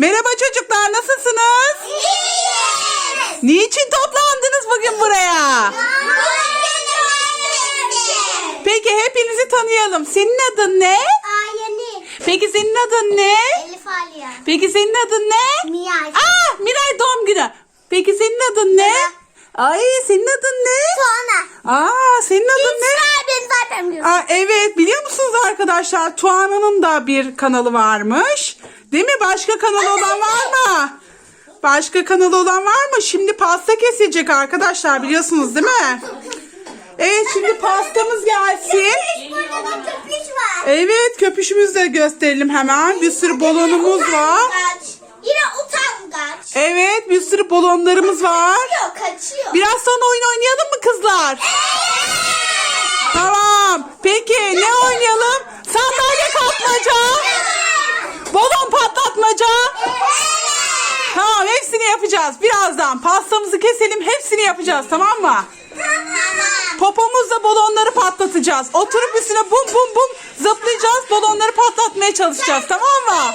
Merhaba çocuklar nasılsınız? Niçin toplandınız bugün buraya? Peki hepinizi tanıyalım. Senin adın ne? Ayani. Peki senin adın ne? Elif Aliye. Peki senin adın ne? Miyay. Aa Miray doğum günü. Peki senin adın ne? Ay senin adın ne? Tuana. Aa senin adın ne? İsra ben zaten biliyorum. Aa, evet biliyor musunuz arkadaşlar Tuana'nın da bir kanalı varmış. Değil mi? Başka kanalı olan var mı? Başka kanalı olan var mı? Şimdi pasta kesilecek arkadaşlar biliyorsunuz değil mi? Evet şimdi pastamız gelsin. Evet köpüşümüzü de gösterelim hemen. Bir sürü balonumuz var. Yine utangaç. Evet bir sürü balonlarımız var. Yok kaçıyor. Biraz sonra oyun oynayalım mı kızlar? Tamam. Peki ne oynayalım? Sandalye kapmaca. Balon patlatmaca. Tamam hepsini yapacağız. Birazdan pastamızı keselim hepsini yapacağız tamam mı? Popomuzla balonları patlatacağız. Oturup üstüne bum bum bum zıplayacağız. Balonları patlatmaya çalışacağız tamam mı?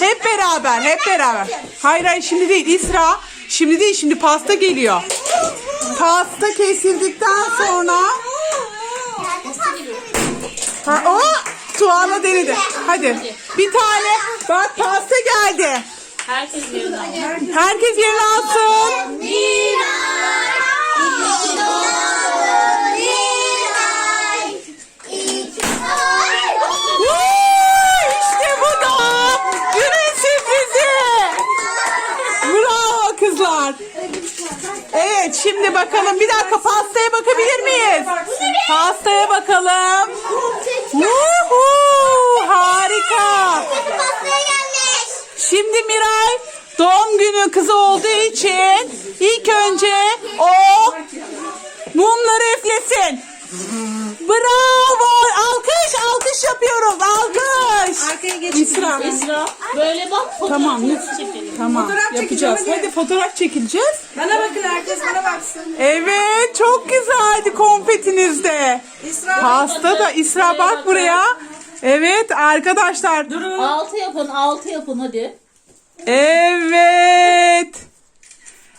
Hep beraber hep beraber. Hayır hayır şimdi değil İsra. Şimdi değil şimdi pasta geliyor. Pasta kesildikten sonra ha, o Tuana denedi. Hadi bir tane bak pasta geldi. Herkes yerine alın. Herkes yerine alsın. İşte bu da günün sürprizi. Bravo kızlar. Evet şimdi bakalım bir dakika pastaya bakabilir miyiz? Pastaya bakalım. Woohoo, harika. Şimdi Miray doğum günü kızı olduğu için ilk önce o mumları üflesin. Bravo. Alkış alkış yapıyoruz. Alkış. Arkaya geçin. İsra. Esra böyle bak fotoğraf Tamam, lütfen. çekelim. Tamam Fotoğraf yapacağız. çekelim, hadi. Fotoğraf çekileceğiz. Bana bakın herkes bana baksın. Evet çok güzeldi konfetinizde. İsra. Pasta da İsra bak buraya. Evet arkadaşlar. Altı yapın, altı yapın hadi. Evet.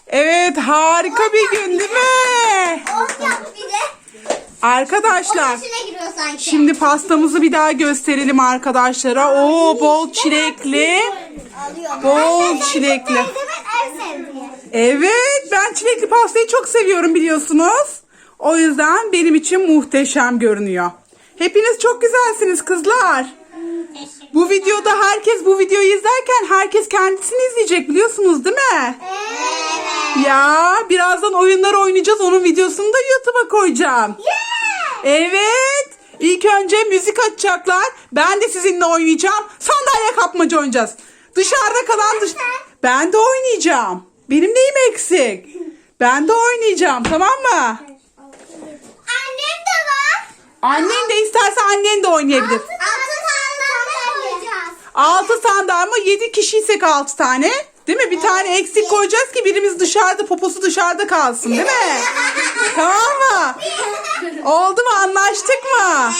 Evet harika bir gün değil mi? Arkadaşlar şimdi pastamızı bir daha gösterelim arkadaşlara. Oo bol çilekli. Bol çilekli. Evet ben çilekli pastayı çok seviyorum biliyorsunuz. O yüzden benim için muhteşem görünüyor. Hepiniz çok güzelsiniz kızlar. Bu videoda herkes bu videoyu izlerken herkes kendisini izleyecek biliyorsunuz değil mi? Ya birazdan oyunlar oynayacağız. Onun videosunu da YouTube'a koyacağım. Evet. İlk önce müzik açacaklar. Ben de sizinle oynayacağım. Sandalye kapmaca oynayacağız. Dışarıda kalan dış... Ben de oynayacağım. Benim neyim eksik? Ben de oynayacağım tamam mı? Annem de var. Annen de isterse annen de oynayabilir. Altı tane koyacağız. 6 tane ama 7 kişiysek 6 tane. Değil mi? Bir tane eksik koyacağız ki birimiz dışarıda poposu dışarıda kalsın değil mi? tamam mı? Oldu mu? Anlaştık mı?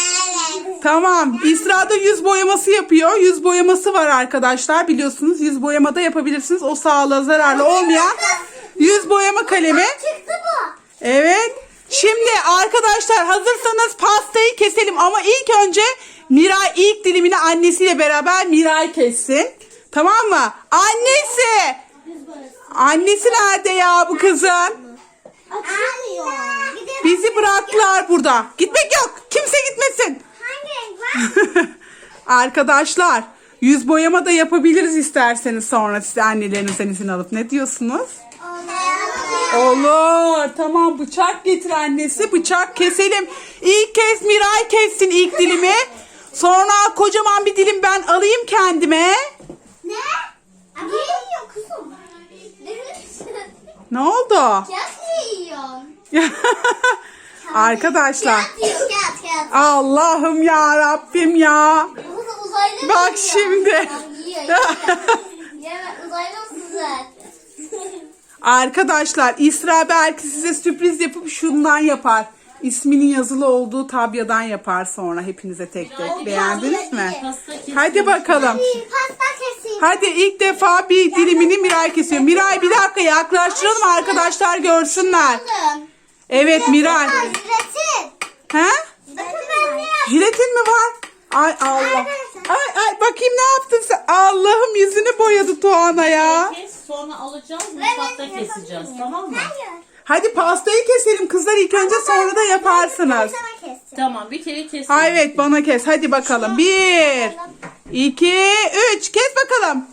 Tamam. İsra da yüz boyaması yapıyor. Yüz boyaması var arkadaşlar. Biliyorsunuz yüz boyamada yapabilirsiniz. O sağlığa zararlı olmayan yüz boyama kalemi. Çıktı bu. Evet. Şimdi arkadaşlar hazırsanız pastayı keselim ama ilk önce Miray ilk dilimini annesiyle beraber Miray kessin. Tamam mı? Annesi! Annesi nerede ya bu kızın? Açılmıyor. Bizi bıraktılar burada. Gitmek yok. Kimse gitmesin. Arkadaşlar yüz boyama da yapabiliriz isterseniz sonra size annelerinizden izin alıp. Ne diyorsunuz? Olur. Tamam bıçak getir annesi. Bıçak keselim. İlk kez Miray kessin ilk dilimi. Sonra kocaman bir dilim ben alayım kendime. Ne? Ne yiyor kızım? Ne oldu? Kağıt ne yiyor? Arkadaşlar. Kağıt yiyor kağıt kağıt. Allah'ım ya Rabbim ya. Uzaylı Bak şimdi. Uzaylı? Arkadaşlar İsra belki size sürpriz yapıp şundan yapar. İsminin yazılı olduğu tabyadan yapar sonra hepinize tek tek. Beğendiniz mi? Hadi bakalım. Hadi ilk defa bir dilimini Miray kesiyor. Miray bir dakika yaklaştıralım arkadaşlar görsünler. Evet Miray. Jiletin. Yaptım. Jiletin mi var? Ay Allah. Ay ay bakayım ne yaptın sen? Allah'ım yüzünü boyadı Tuana ya. Kes sonra alacağız mutfakta keseceğiz tamam mı? Hayır. Hadi pastayı keselim kızlar ilk önce sonra da yaparsınız. Tamam bir kere kes. Ha, evet bana kes. Hadi bakalım. Bir, iki, üç. Kes bakalım.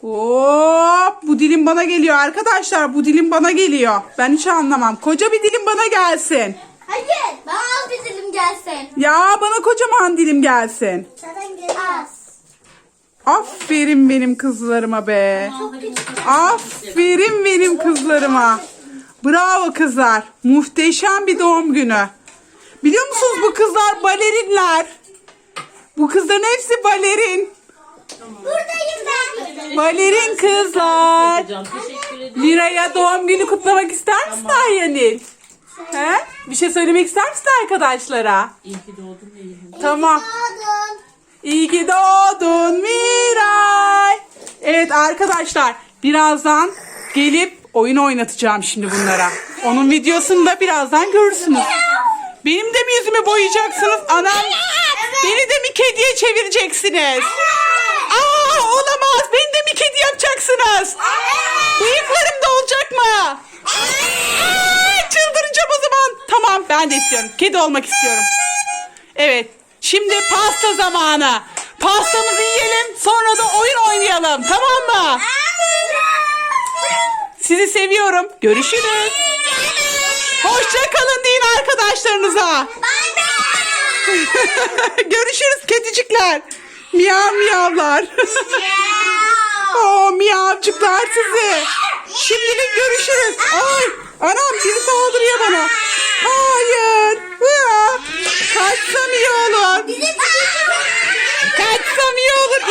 Hop. Bu dilim bana geliyor arkadaşlar. Bu dilim bana geliyor. Ben hiç anlamam. Koca bir dilim bana gelsin. Hayır. Bana az bir dilim gelsin. Ya bana kocaman dilim gelsin. Zaten gelmez. Aferin benim kızlarıma be. Aferin benim kızlarıma. Bravo kızlar. Muhteşem bir doğum günü. Biliyor musunuz bu kızlar balerinler. Bu kızların hepsi balerin. Buradayım ben. Balerin kızlar. Teşekkür ederim. Miray'a doğum günü kutlamak ister misin Ayyanil? He? Bir şey söylemek ister misin arkadaşlara? İyi ki doğdun iyi ki- Tamam. İyi ki doğdun Miray. Evet arkadaşlar birazdan gelip oyun oynatacağım şimdi bunlara. Onun videosunu da birazdan görürsünüz. Benim de mi yüzümü boyayacaksınız? Anam beni de mi kediye çevireceksiniz? Aa olamaz beni de mi kedi yapacaksınız? Bıyıklarım da olacak mı? Aa, çıldıracağım o zaman. Tamam ben de istiyorum. Kedi olmak istiyorum. Evet. Şimdi pasta zamanı. Pastamızı yiyelim sonra da oyun oynayalım. Tamam mı? Sizi seviyorum. Görüşürüz. Hoşça kalın deyin arkadaşlarınıza. Görüşürüz kedicikler. Miyav miyavlar. Miyavcıklar sizi. Şimdilik görüşürüz. Ay anam biri saldırıyor bana. Hayır. Kaçsam iyi olur. Kaçsam iyi olur.